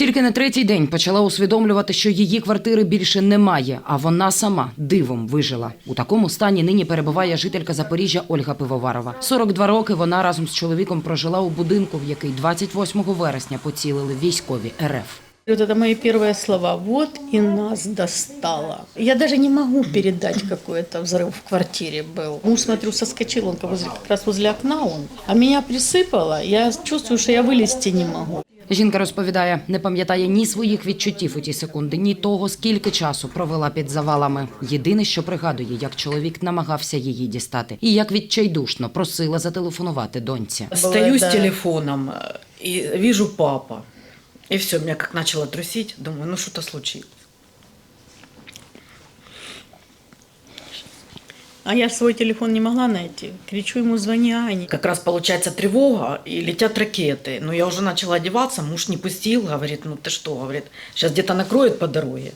Тільки на третій день почала усвідомлювати, що її квартири більше немає, а вона сама дивом вижила. У такому стані нині перебуває жителька Запоріжжя Ольга Пивоварова. 42 роки вона разом з чоловіком прожила у будинку, в який 28 вересня поцілили військові РФ. Вот это мои первые слова. Вот и нас достало. Я даже не могу передать, какой это взрыв в квартире был. Муж, смотрю, соскочил, он возле, как раз возле окна он. А меня присыпало. Я чувствую, что я вылезти не могу. Жінка розповідає, не пам'ятає ні своїх відчуттів у ті секунди, ні того, скільки часу провела під завалами. Єдине, що пригадує, як чоловік намагався її дістати, і як відчайдушно просила зателефонувати доньці. Стою с да. телефоном э, и вижу папа. И все, меня как начало трусить. Думаю, ну что-то случилось. А я свой телефон не могла найти. Кричу ему, звони Ане. Как раз получается тревога и летят ракеты. Но я уже начала одеваться, муж не пустил, говорит, ну ты что, говорит, сейчас где-то накроет по дороге.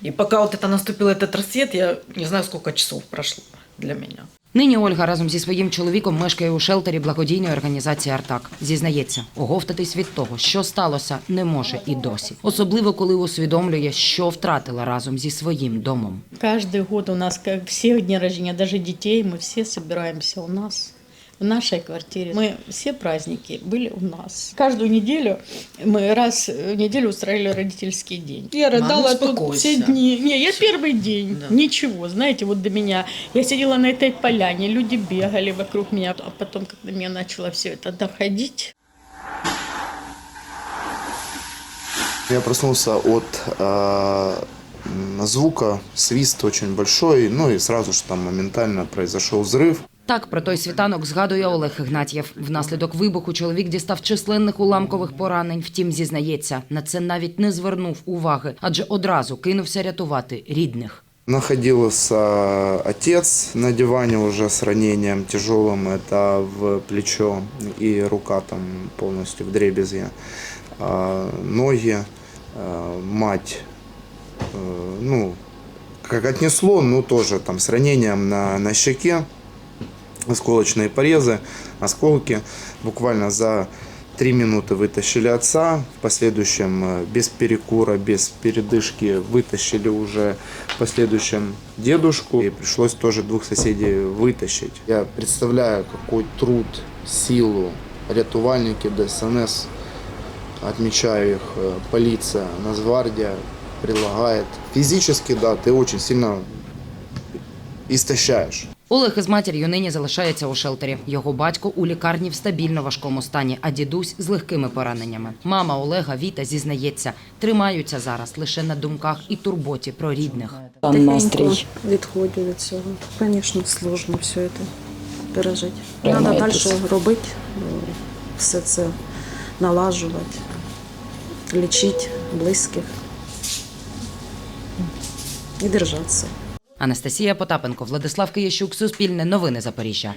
И пока вот это наступил этот рассвет, я не знаю, сколько часов прошло для меня. Нині Ольга разом зі своїм чоловіком мешкає у шелтері благодійної організації Артак. Зізнається, оговтатись від того, що сталося, не може і досі. Особливо коли усвідомлює, що втратила разом зі своїм домом. Кожен год у нас, всі дні дни навіть дітей, ми всі збираємося у нас, в нашей квартире. Мы все праздники были у нас. Каждую неделю мы раз в неделю устраивали родительский день. Я Мама, рыдала тут успокойся. все дни. Не, я первый день. Да. Ничего, знаете, вот до меня. Я сидела на этой поляне, люди бегали вокруг меня. А потом, когда мне начало все это доходить, Я проснулся от э, звука, свист очень большой, ну и сразу же там моментально произошел взрыв. Так про той світанок згадує Олег Ігнатьєв. Внаслідок вибуху чоловік дістав численних уламкових поранень. Втім, зізнається, на це навіть не звернув уваги, адже одразу кинувся рятувати рідних. Находился отец на диване уже с ранением тяжелым, это в плечо и рука там полностью в дребезге. А, Ноги, а, мать, э, ну, как отнесло, ну тоже там с ранением на, на щеке, Осколочные порезы, осколки. Буквально за три минуты вытащили отца. В последующем э, без перекура, без передышки вытащили уже в последующем дедушку. И пришлось тоже двух соседей вытащить. Я представляю, какой труд, силу рятувальники ДСНС, отмечаю их, э, полиция, Нацгвардия прилагает. Физически, да, ты очень сильно истощаешь. Олег із матір'ю нині залишається у шелтері. Його батько у лікарні в стабільно важкому стані, а дідусь з легкими пораненнями. Мама Олега Віта зізнається, тримаються зараз лише на думках і турботі про рідних. Там настрій. Тихенько від цього. Звісно, сложно все це пережити. Треба далі робити, все це налажувати, лічити близьких і держатися. Анастасія Потапенко, Владислав Киящук, Суспільне новини Запоріжжя.